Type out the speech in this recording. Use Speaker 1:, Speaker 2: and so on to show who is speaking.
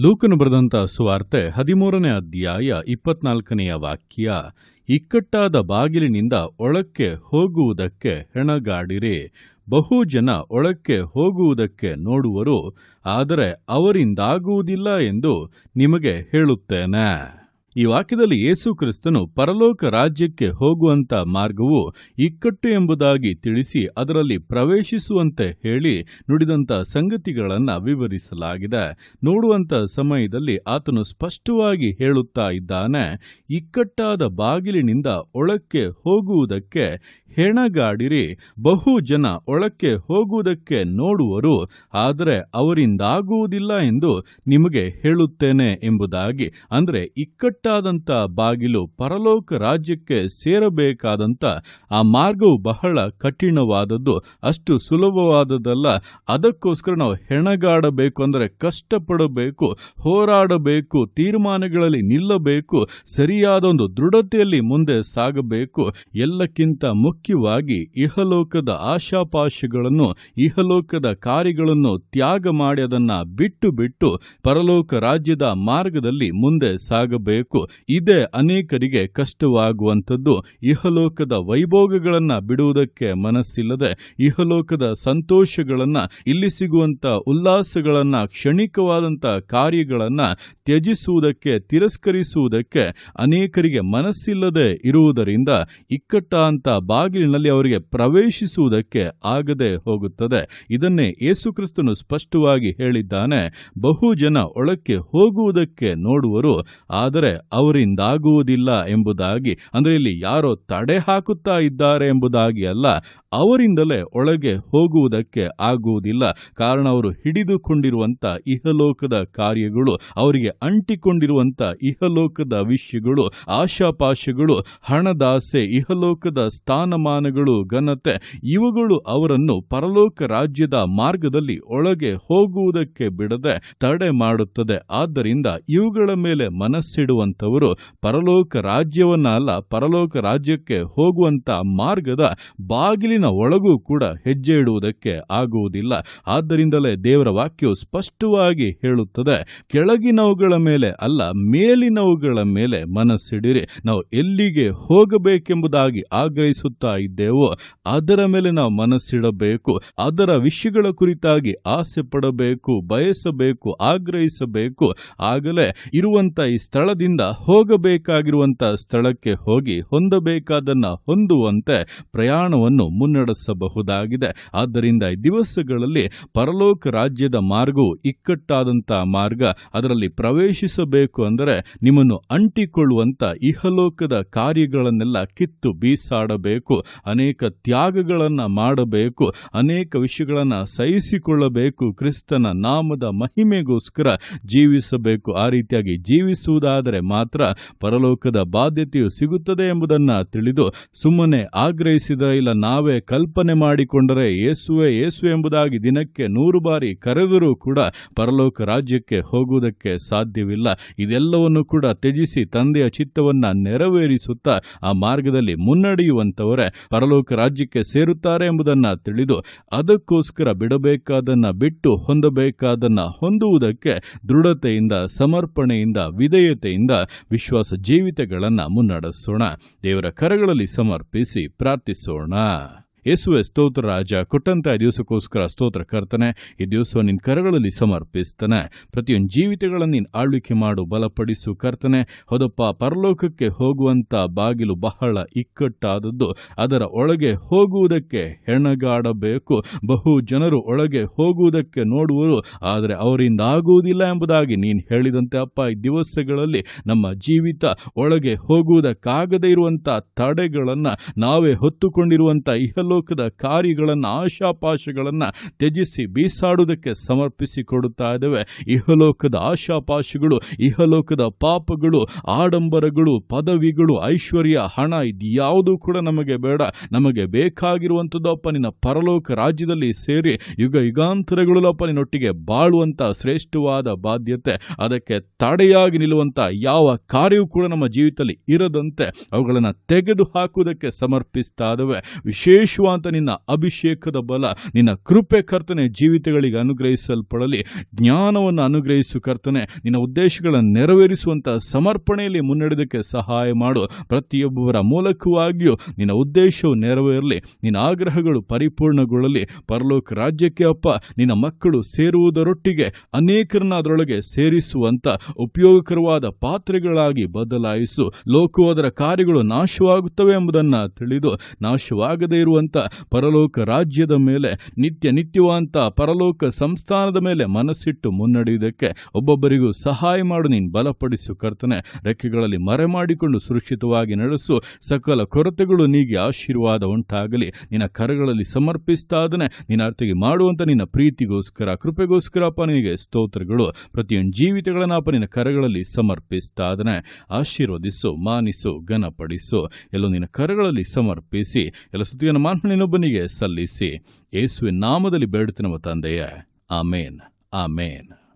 Speaker 1: ಲೂಕನು ಬರೆದಂತ ಸುವಾರ್ತೆ ಹದಿಮೂರನೇ ಅಧ್ಯಾಯ ಇಪ್ಪತ್ನಾಲ್ಕನೆಯ ವಾಕ್ಯ, ಇಕ್ಕಟ್ಟಾದ ಬಾಗಿಲಿನಿಂದ ಒಳಕ್ಕೆ ಹೋಗುವುದಕ್ಕೆ ಹೆಣಗಾಡಿರಿ. ಬಹು ಜನ ಒಳಕ್ಕೆ ಹೋಗುವುದಕ್ಕೆ ನೋಡುವರು, ಆದರೆ ಅವರಿಂದಾಗುವುದಿಲ್ಲ ಎಂದು ನಿಮಗೆ ಹೇಳುತ್ತೇನೆ. ಈ ವಾಕ್ಯದಲ್ಲಿ ಯೇಸು ಕ್ರಿಸ್ತನು ಪರಲೋಕ ರಾಜ್ಯಕ್ಕೆ ಹೋಗುವಂತ ಮಾರ್ಗವು ಇಕ್ಕಟ್ಟು ಎಂಬುದಾಗಿ ತಿಳಿಸಿ ಅದರಲ್ಲಿ ಪ್ರವೇಶಿಸುವಂತೆ ಹೇಳಿ ನುಡಿದಂತ ಸಂಗತಿಗಳನ್ನು ವಿವರಿಸಲಾಗಿದೆ. ನೋಡುವಂತ ಸಮಯದಲ್ಲಿ ಆತನು ಸ್ಪಷ್ಟವಾಗಿ ಹೇಳುತ್ತಾ ಇದ್ದಾನೆ, ಇಕ್ಕಟ್ಟಾದ ಬಾಗಿಲಿನಿಂದ ಒಳಕ್ಕೆ ಹೋಗುವುದಕ್ಕೆ ಹೆಣಗಾಡಿರಿ, ಬಹು ಜನ ಒಳಕ್ಕೆ ಹೋಗುವುದಕ್ಕೆ ನೋಡುವರು, ಆದರೆ ಅವರಿಂದಾಗುವುದಿಲ್ಲ ಎಂದು ನಿಮಗೆ ಹೇಳುತ್ತೇನೆ ಎಂಬುದಾಗಿ, ಅಂದ್ರೆ ಇಕ್ಕಟ್ಟಾದಂಥ ಬಾಗಿಲು ಪರಲೋಕ ರಾಜ್ಯಕ್ಕೆ ಸೇರಬೇಕಾದಂಥ ಆ ಮಾರ್ಗವು ಬಹಳ ಕಠಿಣವಾದದ್ದು, ಅಷ್ಟು ಸುಲಭವಾದದ್ದಲ್ಲ. ಅದಕ್ಕೋಸ್ಕರ ನಾವು ಹೆಣಗಾಡಬೇಕು ಅಂದರೆ ಕಷ್ಟಪಡಬೇಕು, ಹೋರಾಡಬೇಕು, ತೀರ್ಮಾನಗಳಲ್ಲಿ ನಿಲ್ಲಬೇಕು, ಸರಿಯಾದ ಒಂದು ದೃಢತೆಯಲ್ಲಿ ಮುಂದೆ ಸಾಗಬೇಕು. ಎಲ್ಲಕ್ಕಿಂತ ಮುಖ್ಯವಾಗಿ ಇಹಲೋಕದ ಆಶಾಪಾಶಗಳನ್ನು, ಇಹಲೋಕದ ಕಾರ್ಯಗಳನ್ನು ತ್ಯಾಗ ಮಾಡಿ ಅದನ್ನ ಬಿಟ್ಟು ಬಿಟ್ಟು ಪರಲೋಕ ರಾಜ್ಯದ ಮಾರ್ಗದಲ್ಲಿ ಮುಂದೆ ಸಾಗಬೇಕು. ಇದೇ ಅನೇಕರಿಗೆ ಕಷ್ಟವಾಗುವಂಥದ್ದು. ಇಹಲೋಕದ ವೈಭೋಗಗಳನ್ನು ಬಿಡುವುದಕ್ಕೆ ಮನಸ್ಸಿಲ್ಲದೆ, ಇಹಲೋಕದ ಸಂತೋಷಗಳನ್ನು, ಇಲ್ಲಿ ಸಿಗುವಂಥ ಉಲ್ಲಾಸಗಳನ್ನು, ಕ್ಷಣಿಕವಾದಂಥ ಕಾರ್ಯಗಳನ್ನು ತ್ಯಜಿಸುವುದಕ್ಕೆ, ತಿರಸ್ಕರಿಸುವುದಕ್ಕೆ ಅನೇಕರಿಗೆ ಮನಸ್ಸಿಲ್ಲದೆ ಇರುವುದರಿಂದ ಇಕ್ಕಟ್ಟ ಅಂತ ಬಾಗಿಲಿನಲ್ಲಿ ಅವರಿಗೆ ಪ್ರವೇಶಿಸುವುದಕ್ಕೆ ಆಗದೆ ಹೋಗುತ್ತದೆ. ಇದನ್ನೇ ಯೇಸುಕ್ರಿಸ್ತನು ಸ್ಪಷ್ಟವಾಗಿ ಹೇಳಿದ್ದಾನೆ. ಬಹು ಜನ ಒಳಕ್ಕೆ ಹೋಗುವುದಕ್ಕೆ ನೋಡುವರು. ಆದರೆ ಅವರಿಂದಾಗುವುದಿಲ್ಲ ಎಂಬುದಾಗಿ ಅಂದರೆ ಇಲ್ಲಿ ಯಾರೋ ತಡೆ ಹಾಕುತ್ತಾ ಇದ್ದಾರೆ ಎಂಬುದಾಗಿ ಅಲ್ಲ ಅವರಿಂದಲೇ ಒಳಗೆ ಹೋಗುವುದಕ್ಕೆ ಆಗುವುದಿಲ್ಲ. ಕಾರಣ ಅವರು ಹಿಡಿದುಕೊಂಡಿರುವಂತ ಇಹಲೋಕದ ಕಾರ್ಯಗಳು, ಅವರಿಗೆ ಅಂಟಿಕೊಂಡಿರುವಂತ ಇಹಲೋಕದ ವಿಷಯಗಳು, ಆಶಾಪಾಶಗಳು, ಹಣದಾಸೆ, ಇಹಲೋಕದ ಸ್ಥಾನಮಾನಗಳು, ಘನತೆ, ಇವುಗಳು ಅವರನ್ನು ಪರಲೋಕ ರಾಜ್ಯದ ಮಾರ್ಗದಲ್ಲಿ ಒಳಗೆ ಹೋಗುವುದಕ್ಕೆ ಬಿಡದೆ ತಡೆ ಮಾಡುತ್ತದೆ. ಆದ್ದರಿಂದ ಇವುಗಳ ಮೇಲೆ ಮನಸ್ಸಿಡುವಂಥವರು ಪರಲೋಕ ರಾಜ್ಯವನ್ನ ಅಲ್ಲ ಪರಲೋಕ ರಾಜ್ಯಕ್ಕೆ ಹೋಗುವಂತ ಮಾರ್ಗದ ಬಾಗಿಲಿನ ಒಳಗೂ ಕೂಡ ಹೆಜ್ಜೆ ಇಡುವುದಕ್ಕೆ ಆಗುವುದಿಲ್ಲ. ಆದ್ದರಿಂದಲೇ ದೇವರ ವಾಕ್ಯವು ಸ್ಪಷ್ಟವಾಗಿ ಹೇಳುತ್ತದೆ, ಕೆಳಗಿನವುಗಳ ಮೇಲೆ ಅಲ್ಲ, ಮೇಲಿನವುಗಳ ಮೇಲೆ ಮನಸ್ಸಿಡಿರಿ. ನಾವು ಎಲ್ಲಿಗೆ ಹೋಗಬೇಕೆಂಬುದಾಗಿ ಆಗ್ರಹಿಸುತ್ತಾ ಇದ್ದೇವೋ, ಅದರ ಮೇಲೆ ನಾವು ಮನಸ್ಸಿಡಬೇಕು, ಅದರ ವಿಷಯಗಳ ಕುರಿತಾಗಿ ಆಸೆ ಪಡಬೇಕು ಬಯಸಬೇಕು, ಆಗ್ರಹಿಸಬೇಕು. ಆಗಲೇ ಇರುವಂತ ಈ ಸ್ಥಳದಿಂದ ಹೋಗಬೇಕಾಗಿರುವಂತ ಸ್ಥಳಕ್ಕೆ ಹೋಗಿ ಹೊಂದಬೇಕಾದನ್ನ ಹೊಂದುವಂತೆ ಪ್ರಯಾಣವನ್ನು ಮುನ್ನಡೆಸಬಹುದಾಗಿದೆ. ಆದ್ದರಿಂದ ಈ ದಿವಸಗಳಲ್ಲಿ ಪರಲೋಕ ರಾಜ್ಯದ ಮಾರ್ಗವು ಇಕ್ಕಟ್ಟಾದಂಥ ಮಾರ್ಗ, ಅದರಲ್ಲಿ ಪ್ರವೇಶಿಸಬೇಕು ಅಂದರೆ ನಿಮ್ಮನ್ನು ಅಂಟಿಕೊಳ್ಳುವಂಥ ಇಹಲೋಕದ ಕಾರ್ಯಗಳನ್ನೆಲ್ಲ ಕಿತ್ತು ಬೀಸಾಡಬೇಕು, ಅನೇಕ ತ್ಯಾಗಗಳನ್ನು ಮಾಡಬೇಕು, ಅನೇಕ ವಿಷಯಗಳನ್ನು ಸಹಿಸಿಕೊಳ್ಳಬೇಕು, ಕ್ರಿಸ್ತನ ನಾಮದ ಮಹಿಮೆಗೋಸ್ಕರ ಜೀವಿಸಬೇಕು. ಆ ರೀತಿಯಾಗಿ ಜೀವಿಸುವುದಾದರೆ ಮಾತ್ರ ಪರಲೋಕದ ಬಾಧ್ಯತೆಯು ಸಿಗುತ್ತದೆ ಎಂಬುದನ್ನ ತಿಳಿದು ಸುಮ್ಮನೆ ಆಗ್ರಹಿಸಿದ ಇಲ್ಲ, ನಾವೇ ಕಲ್ಪನೆ ಮಾಡಿಕೊಂಡರೆ ಯೇಸುವೆ ಯೇಸು ಎಂಬುದಾಗಿ ದಿನಕ್ಕೆ ನೂರು ಬಾರಿ ಕರೆದರೂ ಕೂಡ ಪರಲೋಕ ರಾಜ್ಯಕ್ಕೆ ಹೋಗುವುದಕ್ಕೆ ಸಾಧ್ಯವಿಲ್ಲ. ಇದೆಲ್ಲವನ್ನು ಕೂಡ ತ್ಯಜಿಸಿ ತಂದೆಯ ಚಿತ್ತವನ್ನು ನೆರವೇರಿಸುತ್ತಾ ಆ ಮಾರ್ಗದಲ್ಲಿ ಮುನ್ನಡೆಯುವಂಥವರೇ ಪರಲೋಕ ರಾಜ್ಯಕ್ಕೆ ಸೇರುತ್ತಾರೆ ಎಂಬುದನ್ನ ತಿಳಿದು ಅದಕ್ಕೋಸ್ಕರ ಬಿಡಬೇಕಾದನ್ನು ಬಿಟ್ಟು ಹೊಂದಬೇಕಾದನ್ನು ಹೊಂದುವುದಕ್ಕೆ ದೃಢತೆಯಿಂದ, ಸಮರ್ಪಣೆಯಿಂದ, ವಿಧೇಯತೆಯಿಂದ ವಿಶ್ವಾಸ ಜೀವಿತಗಳನ್ನ ಮುನ್ನಡೆಸೋಣ. ದೇವರ ಕರಗಳಲ್ಲಿ ಸಮರ್ಪಿಸಿ ಪ್ರಾರ್ಥಿಸೋಣ. ಯೇಸುವೆ ಸ್ತೋತ್ರ ರಾಜ, ಕೊಟ್ಟಂತ ಈ ದಿವಸಕ್ಕೋಸ್ಕರ ಸ್ತೋತ್ರ ಕರ್ತನೆ, ಈ ದಿವಸ ನಿನ್ನ ಕರಗಳಲ್ಲಿ ಸಮರ್ಪಿಸ್ತಾನೆ. ಪ್ರತಿಯೊಂದು ಜೀವಿತಗಳನ್ನು ನೀನು ಆಳ್ವಿಕೆ ಮಾಡು, ಬಲಪಡಿಸು ಕರ್ತನೆ. ಹೊದಪ್ಪ, ಪರಲೋಕಕ್ಕೆ ಹೋಗುವಂತ ಬಾಗಿಲು ಬಹಳ ಇಕ್ಕಟ್ಟಾದದ್ದು. ಅದರ ಒಳಗೆ ಹೋಗುವುದಕ್ಕೆ ಹೆಣಗಾಡಬೇಕು. ಬಹು ಜನರು ಒಳಗೆ ಹೋಗುವುದಕ್ಕೆ ನೋಡುವರು, ಆದರೆ ಅವರಿಂದ ಆಗುವುದಿಲ್ಲ ಎಂಬುದಾಗಿ ನೀನು ಹೇಳಿದಂತೆ ಅಪ್ಪ, ಈ ದಿವಸಗಳಲ್ಲಿ ನಮ್ಮ ಜೀವಿತ ಒಳಗೆ ಹೋಗುವುದಕ್ಕಾಗದೇ ಇರುವಂಥ ತಡೆಗಳನ್ನು ನಾವೇ ಹೊತ್ತುಕೊಂಡಿರುವಂತ ಇಹಲೋಕದ ಕಾರ್ಯಗಳನ್ನು, ಆಶಾಪಾಶಗಳನ್ನು ತ್ಯಜಿಸಿ ಬೀಸಾಡುವುದಕ್ಕೆ ಸಮರ್ಪಿಸಿಕೊಡುತ್ತಾ ಇದ್ದೇವೆ. ಇಹಲೋಕದ ಆಶಾಪಾಶಗಳು, ಇಹಲೋಕದ ಪಾಪಗಳು, ಆಡಂಬರಗಳು, ಪದವಿಗಳು, ಐಶ್ವರ್ಯ, ಹಣ ಇದ್ಯಾವುದೂ ಕೂಡ ನಮಗೆ ಬೇಡ. ನಮಗೆ ಬೇಕಾಗಿರುವಂಥದ್ದು ಅಪ್ಪ, ನಿನ್ನ ಪರಲೋಕ ರಾಜ್ಯದಲ್ಲಿ ಸೇರಿ ಯುಗ ಯುಗಾಂತರಗಳು ಅಪ್ಪ, ನಿನ್ನೊಟ್ಟಿಗೆ ಬಾಳುವಂತ ಶ್ರೇಷ್ಠವಾದ ಬಾಧ್ಯತೆ. ಅದಕ್ಕೆ ತಡೆಯಾಗಿ ನಿಲ್ಲುವಂತ ಯಾವ ಕಾರ್ಯವೂ ಕೂಡ ನಮ್ಮ ಜೀವಿತದಲ್ಲಿ ಇರದಂತೆ ಅವುಗಳನ್ನು ತೆಗೆದು ಹಾಕುವುದಕ್ಕೆ ಸಮರ್ಪಿಸ್ತಾ ಇದ್ದಾವೆ. ವಿಶೇಷ ಯೇಸುವಂತ ನಿನ್ನ ಅಭಿಷೇಕದ ಬಲ, ನಿನ್ನ ಕೃಪೆ ಕರ್ತನೆ, ಜೀವಿತಗಳಿಗೆ ಅನುಗ್ರಹಿಸಲ್ಪಡಲಿ. ಜ್ಞಾನವನ್ನು ಅನುಗ್ರಹಿಸು ಕರ್ತನೆ, ನಿನ್ನ ಉದ್ದೇಶಗಳನ್ನು ನೆರವೇರಿಸುವಂತ ಸಮರ್ಪಣೆಯಲ್ಲಿ ಮುನ್ನಡೆದಕ್ಕೆ ಸಹಾಯ ಮಾಡು. ಪ್ರತಿಯೊಬ್ಬರ ಮೂಲಕವಾಗಿಯೂ ನಿನ್ನ ಉದ್ದೇಶವು ನೆರವೇರಲಿ, ನಿನ್ನ ಆಗ್ರಹಗಳು ಪರಿಪೂರ್ಣಗೊಳ್ಳಲಿ. ಪರಲೋಕ ರಾಜ್ಯಕ್ಕೆ ಅಪ್ಪ, ನಿನ್ನ ಮಕ್ಕಳು ಸೇರುವುದರೊಟ್ಟಿಗೆ ಅನೇಕರನ್ನ ಅದರೊಳಗೆ ಸೇರಿಸುವಂತ ಉಪಯೋಗಕರವಾದ ಪಾತ್ರೆಗಳಾಗಿ ಬದಲಾಯಿಸು. ಲೋಕವು ಅದರ ಕಾರ್ಯಗಳು ನಾಶವಾಗುತ್ತವೆ ಎಂಬುದನ್ನು ತಿಳಿದು, ನಾಶವಾಗದೇ ಇರುವಂತ ಪರಲೋಕ ರಾಜ್ಯದ ಮೇಲೆ, ನಿತ್ಯ ನಿತ್ಯವಂತ ಪರಲೋಕ ಸಂಸ್ಥಾನದ ಮೇಲೆ ಮನಸ್ಸಿಟ್ಟು ಮುನ್ನಡೆಯುವುದಕ್ಕೆ ಒಬ್ಬೊಬ್ಬರಿಗೂ ಸಹಾಯ ಮಾಡು, ನೀನು ಬಲಪಡಿಸು ಕರ್ತನೆ. ರೆಕ್ಕೆಗಳಲ್ಲಿ ಮರೆ ಮಾಡಿಕೊಂಡು ಸುರಕ್ಷಿತವಾಗಿ ನಡೆಸು. ಸಕಲ ಕೊರತೆಗಳು ನೀಗೆ ಆಶೀರ್ವಾದ ಉಂಟಾಗಲಿ. ನಿನ್ನ ಕರಗಳಲ್ಲಿ ಸಮರ್ಪಿಸ್ತಾದನೆ ನಿನ್ನ ಅರ್ಥಗೆ ಮಾಡುವಂತ ನಿನ್ನ ಪ್ರೀತಿಗೋಸ್ಕರ ಕೃಪೆಗೋಸ್ಕರ ಅಪ್ಪ ನಿನಗೆ ಸ್ತೋತ್ರಗಳು. ಪ್ರತಿಯೊಂದು ಜೀವಿತಗಳನ್ನಪ್ಪ ನಿನ್ನ ಕರಗಳಲ್ಲಿ ಸಮರ್ಪಿಸ್ತಾದನೆ ಆಶೀರ್ವದಿಸು, ಮಾನಿಸು, ಘನಪಡಿಸು. ಎಲ್ಲೋ ನಿನ್ನ ಕರಗಳಲ್ಲಿ ಸಮರ್ಪಿಸಿ. ಎಲ್ಲ ಸ್ತುತಿಯನ್ನು ಮಾನ್ಮನಿನೊಬ್ಬನಿಗೆ ಸಲ್ಲಿಸಿ. ಯೇಸುವಿನ ನಾಮದಲ್ಲಿ ಬೇಡುತ್ತಿರುವ ತಂದೆಯೇ. ಆಮೇನ್. ಆಮೇನ್.